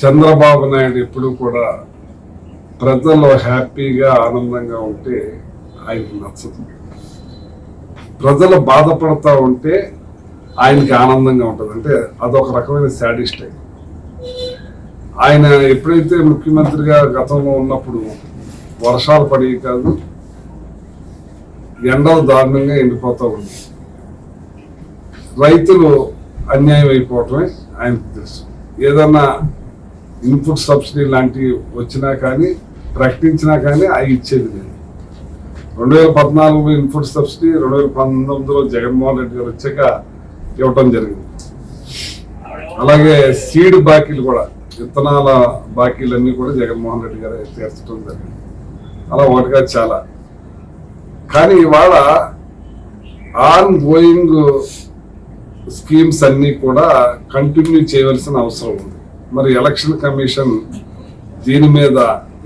చంద్రబాబు నాయుడు ఎప్పుడు కూడా ప్రజలు హ్యాపీగా ఆనందంగా ఉంటే ఆయనకు నచ్చదు. ప్రజలు బాధపడతా ఉంటే ఆయనకి ఆనందంగా ఉంటుంది. అంటే అదొక రకమైన శాడిస్ట్ ఆయన ఆయన ఎప్పుడైతే ముఖ్యమంత్రిగా గతంలో ఉన్నప్పుడు వర్షాలు పడేవి కాదు ఎండలు దారుణంగా ఎండిపోతూ ఉంది. రైతులు అన్యాయం అయిపోవటమే ఆయనకు తెలుసు. ఏదన్నా ఇన్పుట్ సబ్సిడీ లాంటివి వచ్చినా కానీ ప్రకటించినా కానీ అవి ఇచ్చేది లేదు. రెండు వేల పద్నాలుగు ఇన్పుట్ సబ్సిడీ రెండు వేల పంతొమ్మిదిలో జగన్మోహన్ రెడ్డి గారు వచ్చాక ఇవ్వటం జరిగింది. అలాగే సీడ్ బాకీలు కూడా విత్తనాల బాకీలన్నీ కూడా జగన్మోహన్ రెడ్డి గారు తీర్చడం జరిగింది. అలా ఒకటిగా చాలా. కానీ ఇవాళ ఆన్ గోయింగ్ స్కీమ్స్ అన్నీ కూడా కంటిన్యూ చేయవలసిన అవసరం ఉంది. మరి ఎలక్షన్ కమిషన్ దీని మీద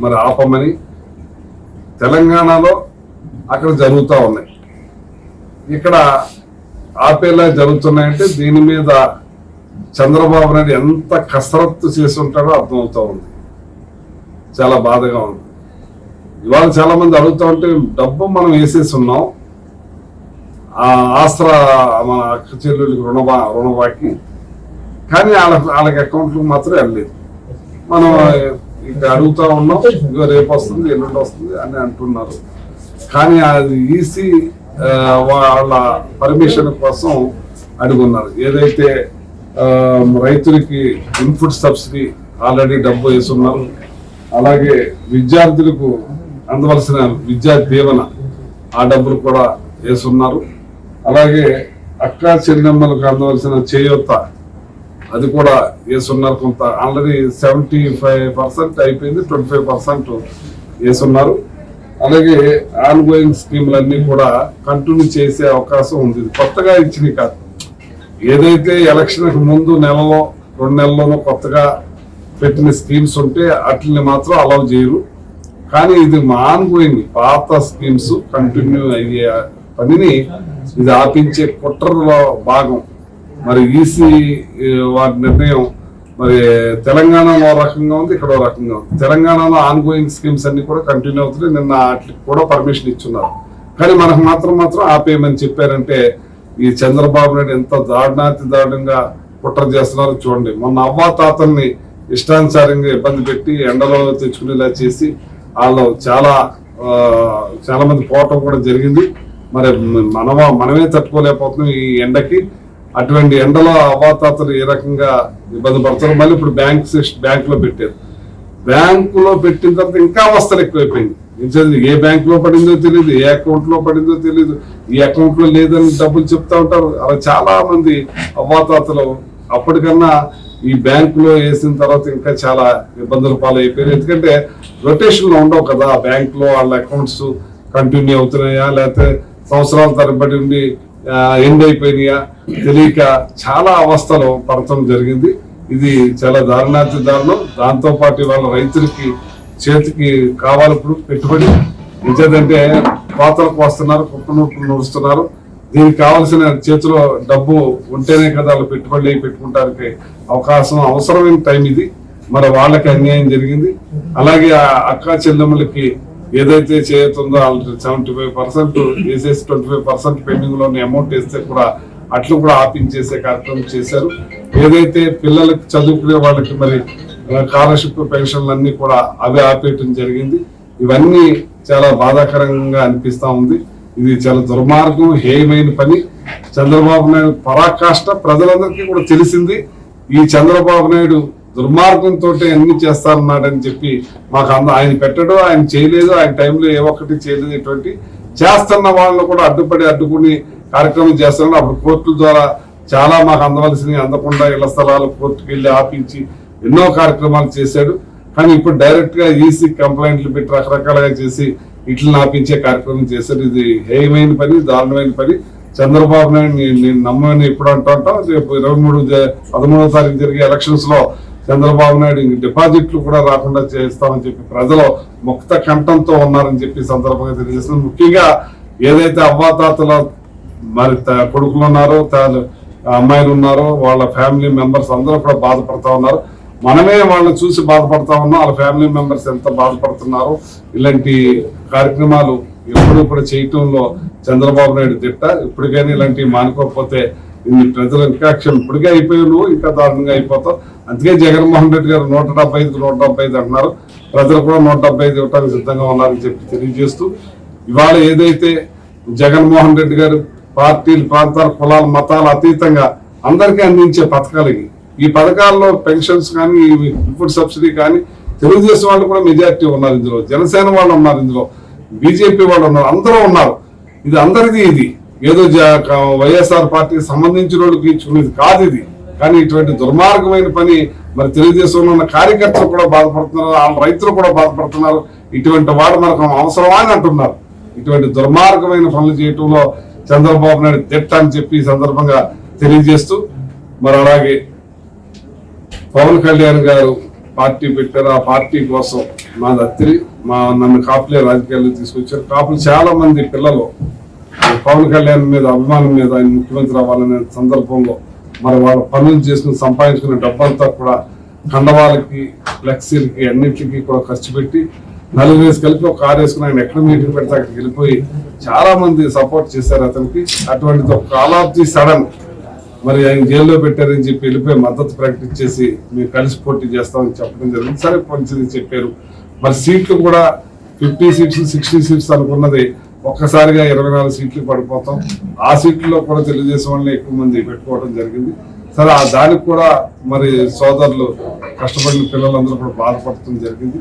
మరి ఆపమని తెలంగాణలో అక్కడ జరుగుతూ ఉన్నాయి. ఇక్కడ ఆపేలా జరుగుతున్నాయంటే దీని మీద చంద్రబాబు నాయుడు ఎంత కసరత్తు చేసి ఉంటాడో అర్థమవుతూ ఉంది. చాలా బాధగా ఉంది. ఇవాళ చాలా మంది అడుగుతా ఉంటే డబ్బు మనం వేసేసి ఉన్నాం ఆ ఆసరా మన అక్క చెల్లెళ్ళకి రుణబా రుణబాకి కానీ వాళ్ళ వాళ్ళకి అకౌంట్లకు మాత్రం వెళ్ళలేదు. మనం ఇక అడుగుతా ఉన్నాం ఇగో రేపు వస్తుంది ఎల్లుండి వస్తుంది అని అంటున్నారు. కానీ అది ఈసీ వాళ్ళ పర్మిషన్ కోసం అడుగున్నారు. ఏదైతే రైతులకి ఇన్పుట్ సబ్సిడీ ఆల్రెడీ డబ్బు వేసున్నారు అలాగే విద్యార్థులకు అందవలసిన విద్యా దీవెన ఆ డబ్బులు కూడా వేసున్నారు అలాగే అక్క చెల్లెమ్మలకు అందవలసిన చేయూత అది కూడా వేసున్నారు కొంత ఆల్రెడీ సెవెంటీ ఫైవ్ పర్సెంట్ అయిపోయింది ట్వంటీ ఫైవ్ పర్సెంట్ వేసున్నారు అలాగే ఆన్ గోయింగ్ స్కీములన్నీ కూడా కంటిన్యూ చేసే అవకాశం ఉంది. కొత్తగా ఇచ్చినవి కాదు. ఏదైతే ఎలక్షన్కి ముందు నెలలో రెండు నెలల్లోనూ కొత్తగా పెట్టిన స్కీమ్స్ ఉంటే వాటిని మాత్రం అలౌ చేయరు. కానీ ఇది మా పాత స్కీమ్స్ కంటిన్యూ అయ్యే పనిని ఇది ఆపించే కుట్రలో భాగం. మరి ఈసీ వారి నిర్ణయం మరి తెలంగాణలో ఓ రకంగా ఉంది ఇక్కడ ఓ రకంగా ఉంది. తెలంగాణలో ఆన్గోయింగ్ స్కీమ్స్ అన్ని కూడా కంటిన్యూ అవుతున్నాయి. నిన్న వాటికి కూడా పర్మిషన్ ఇచ్చున్నారు. కానీ మనకు మాత్రం మాత్రం ఆపేయమని చెప్పారంటే ఈ చంద్రబాబు నాయుడు ఎంత దారుణాతి దారుణంగా కుట్ర చేస్తున్నారో చూడండి. మొన్న అవ్వ తాతల్ని ఇష్టానుసారంగా ఇబ్బంది పెట్టి ఎండలో తెచ్చుకునేలా చేసి వాళ్ళు చాలా చాలా మంది పోవటం కూడా జరిగింది. మరి మనమ మనమే తట్టుకోలేకపోతున్నాం ఈ ఎండకి. అటువంటి ఎండలో అవాతాతలు ఏ రకంగా ఇబ్బంది పడతారు మళ్ళీ ఇప్పుడు బ్యాంక్ బ్యాంకులో పెట్టారు. బ్యాంకులో పెట్టిన తర్వాత ఇంకా అవస్థలు ఎక్కువైపోయింది. నిజంగా ఏ బ్యాంకులో పడిందో తెలియదు ఏ అకౌంట్లో పడిందో తెలియదు ఈ అకౌంట్లో లేదని డబ్బులు చెప్తా ఉంటారు. అలా చాలా మంది అవ్వాతాతలు అప్పటికన్నా ఈ బ్యాంకులో వేసిన తర్వాత ఇంకా చాలా ఇబ్బందుల పాలైపోయారు ఎందుకంటే రొటేషన్లో ఉండవు కదా బ్యాంక్లో వాళ్ళ అకౌంట్స్ కంటిన్యూ అవుతున్నాయా లేకపోతే సంవత్సరాల తరబడి ఉండి ఎండ్ అయిపోయినాయా? తెలియక చాలా అవస్థలు పడటం జరిగింది. ఇది చాలా దారుణాతి దారుణం. దాంతో పాటు వాళ్ళ రైతులకి చేతికి కావాలప్పుడు పెట్టుబడి. నిజంటే కోతలకు వస్తున్నారు కుప్ప నూట్లు నడుస్తున్నారు. దీనికి కావాల్సిన చేతిలో డబ్బు ఉంటేనే కదా వాళ్ళు పెట్టుబడి పెట్టుకుంటానికి అవకాశం అవసరమైన టైం ఇది. మరి వాళ్ళకి అన్యాయం జరిగింది. అలాగే ఆ అక్క చెల్లెమ్మలకి ఏదైతే చేయతుందో వాళ్ళు సెవెంటీ ఫైవ్ పర్సెంట్ వేసేసి ట్వంటీ ఫైవ్ పర్సెంట్ పెండింగ్లో అమౌంట్ వేస్తే కూడా అట్లు కూడా ఆపించేసే కార్యక్రమం చేశారు. ఏదైతే పిల్లలకి చదువుకునే వాళ్ళకి మరి స్కాలర్షిప్ పెన్షన్లు అన్ని కూడా అవి ఆపేయటం జరిగింది. ఇవన్నీ చాలా బాధాకరంగా అనిపిస్తా ఉంది. ఇది చాలా దుర్మార్గం హేయమైన పని. చంద్రబాబు నాయుడు పరాకాష్ట ప్రజలందరికీ కూడా తెలిసింది ఈ చంద్రబాబు నాయుడు దుర్మార్గంతో అన్ని చేస్తారన్నాడని చెప్పి మాకు అంద ఆయన పెట్టడం ఆయన చేయలేదు ఆయన టైంలో ఏ ఒక్కటి చేయలేదు ఇటువంటి చేస్తున్న వాళ్ళని కూడా అడ్డుపడి అడ్డుకుని కార్యక్రమం చేస్తున్నారు. అప్పుడు కోర్టుల ద్వారా చాలా మాకు అందవలసినవి అందకుండా ఇళ్ళ స్థలాలు కోర్టుకు వెళ్ళి ఆపించి ఎన్నో కార్యక్రమాలు చేశాడు. కానీ ఇప్పుడు డైరెక్ట్గా ఈసీ కంప్లైంట్లు పెట్టి రకరకాలుగా చేసి ఇట్లు నాపించే కార్యక్రమం చేశారు. ఇది హేయమైన పని దారుణమైన పని. చంద్రబాబు నాయుడు నేను నమ్మని ఎప్పుడు అంటా రేపు ఇరవై మూడు పదమూడవ తారీఖు జరిగే ఎలక్షన్స్లో చంద్రబాబు నాయుడు డిపాజిట్లు కూడా రాకుండా చేస్తామని చెప్పి ప్రజలు ముక్త కంఠంతో ఉన్నారని చెప్పి సందర్భంగా తెలియజేస్తుంది ముఖ్యంగా ఏదైతే అవ్వాతాతల మరి కొడుకులు ఉన్నారో త- అమ్మాయిలు ఉన్నారో వాళ్ళ ఫ్యామిలీ మెంబర్స్ అందరూ కూడా బాధపడతా ఉన్నారు. మనమే వాళ్ళని చూసి బాధపడతా ఉన్నాం. వాళ్ళ ఫ్యామిలీ మెంబర్స్ ఎంత బాధపడుతున్నారు? ఇలాంటి కార్యక్రమాలు ఎప్పుడూ కూడా చేయటంలో చంద్రబాబు నాయుడు తిట్ట ఇప్పటికైనా ఇలాంటివి మానుకోకపోతే ఇన్ని ప్రజల ఇంకాక్షం ఇప్పటికే అయిపోయి నువ్వు ఇంకా దారుణంగా అయిపోతావు అందుకే జగన్మోహన్ రెడ్డి గారు నూట డెబ్బై ఐదుకు నూట డెబ్బై ఐదు అంటున్నారు. ప్రజలు కూడా నూట డెబ్బై ఐదు ఇవ్వడానికి సిద్ధంగా ఉన్నారని చెప్పి తెలియజేస్తూ ఇవాళ ఏదైతే జగన్మోహన్ రెడ్డి గారు పార్టీలు ప్రాంతాలు కులాలు మతాలు అతీతంగా అందరికీ అందించే పథకాలు ఈ పథకాల్లో పెన్షన్స్ కానీ ఫుడ్ సబ్సిడీ కానీ తెలుగుదేశం వాళ్ళు కూడా మెజార్టీ ఉన్నారు ఇందులో. జనసేన వాళ్ళు ఉన్నారు ఇందులో. బీజేపీ వాళ్ళు ఉన్నారు. అందరూ ఉన్నారు. ఇది అందరిది ఇది. ఏదో వైఎస్ఆర్ పార్టీకి సంబంధించిన వాళ్ళకి ఇచ్చుకునేది కాదు ఇది. కానీ ఇటువంటి దుర్మార్గమైన పని మరి తెలుగుదేశంలో ఉన్న కార్యకర్తలు కూడా బాధపడుతున్నారు. వాళ్ళ రైతులు కూడా బాధపడుతున్నారు. ఇటువంటి వాడు మనకు అవసరమా అని అంటున్నారు. ఇటువంటి దుర్మార్గమైన పనులు చేయటంలో చంద్రబాబు నాయుడు తిట్ట అని చెప్పి ఈ సందర్భంగా తెలియజేస్తూ మరి అలాగే పవన్ కళ్యాణ్ గారు పార్టీ పెట్టారు. ఆ పార్టీ కోసం మా దత్తిరి మా నన్ను కాపులే రాజకీయాల్లో తీసుకొచ్చారు. కాపులు చాలా మంది పిల్లలు. పవన్ కళ్యాణ్ మీద అభిమానం మీద ఆయన ముఖ్యమంత్రి అవ్వాలనే సందర్భంలో మరి వాళ్ళ పనులు చేసుకుని సంపాదించుకునే డబ్బంతా కూడా కండవాలకి ఫ్లెక్సీలకి అన్నింటికి కూడా ఖర్చు పెట్టి నలుగురు వేసి కలిపి ఒక కారు వేసుకుని ఆయన ఎక్కడ మీటింగ్ పెడితే అక్కడికి వెళ్ళిపోయి చాలా మంది సపోర్ట్ చేశారు అతనికి. అటువంటిది ఒక కాల్ ఆఫ్ ది సడన్ మరి ఆయన జైల్లో పెట్టారని చెప్పి వెళ్ళిపోయి మద్దతు ప్రకటించేసి మేము కలిసి పోటీ చేస్తామని చెప్పడం జరిగింది. సరే పంచింది చెప్పారు. మరి సీట్లు కూడా ఫిఫ్టీ సీట్స్ సిక్స్టీ సీట్స్ అనుకున్నది ఒక్కసారిగా ఇరవై నాలుగు సీట్లు పడిపోతాం. ఆ సీట్లలో కూడా తెలుగుదేశం వాళ్ళని ఎక్కువ మంది పెట్టుకోవడం జరిగింది. సరే ఆ దానికి కూడా మరి సోదరులు కష్టపడిన పిల్లలందరూ కూడా బాధపడటం జరిగింది.